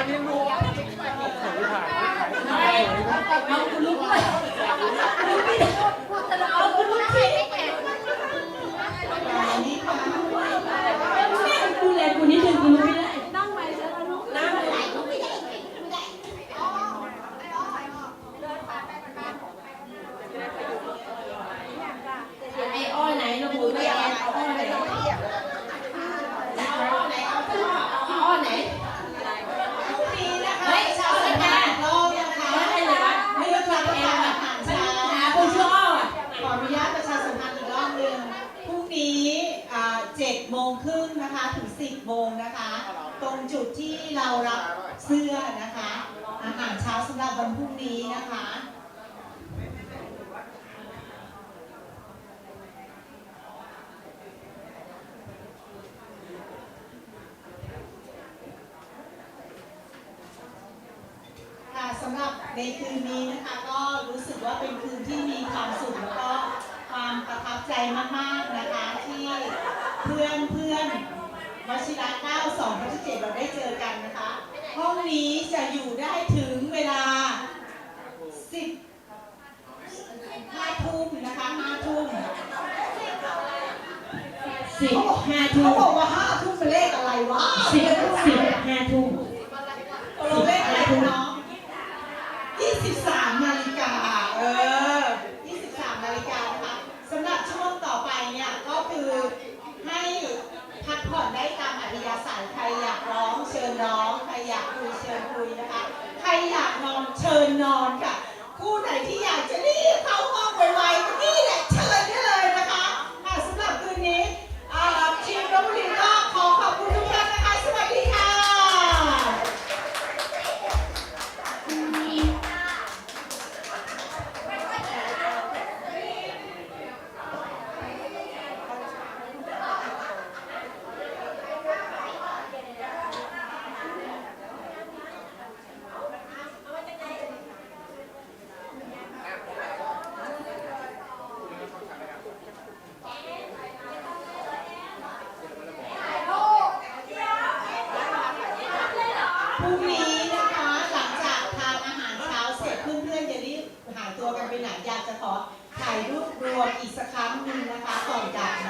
I don't know. โมงครึ่งนะคะถึง 10 โมงนะคะ ตรงจุดที่เรารับเสื้อนะคะ อาหารเช้าสำหรับวันพรุ่งนี้นะคะค่ะสำหรับในคืนนี้นะคะก็รู้สึกว่าเป็นคืนที่มีความสุขแล้วก็ความประทับใจมากๆนะคะที่เพื่อนเพื่อนวชิระ9 2 7เราได้เจอกันนะคะ ห้องนี้จะอยู่ได้ถึงเวลา10 5ทุ่มนะคะ5ทุ่มสิบห้าทุ่เขามบอกว่า5ทุ่มเป็นเลขอะไรวะสิบสิบห้าทุ่มเราเลขอะไรคุณน้อง23นาฬิกาเออ23นาฬิกานะคะสำหรับช่วงต่อไปเนี่ยก็คือให้พักผ่อนได้ตามอัธ ยาสันใครอยากร้องเชิญร้อง ใครอยากคุยเชิญคุยนะคะ ใครอยากนอนเชิญนอนค่ะ คู่ไหนที่อยากจะรี พรุ่งนี้นะคะหลังจากทานอาหารเช้าเสร็จเพื่อนๆจะรีบหายตัวกันไปไหนอยากจะขอถ่ายรูปรวมอีกสักครั้งหนึ่งนะคะก่อนกลับนะ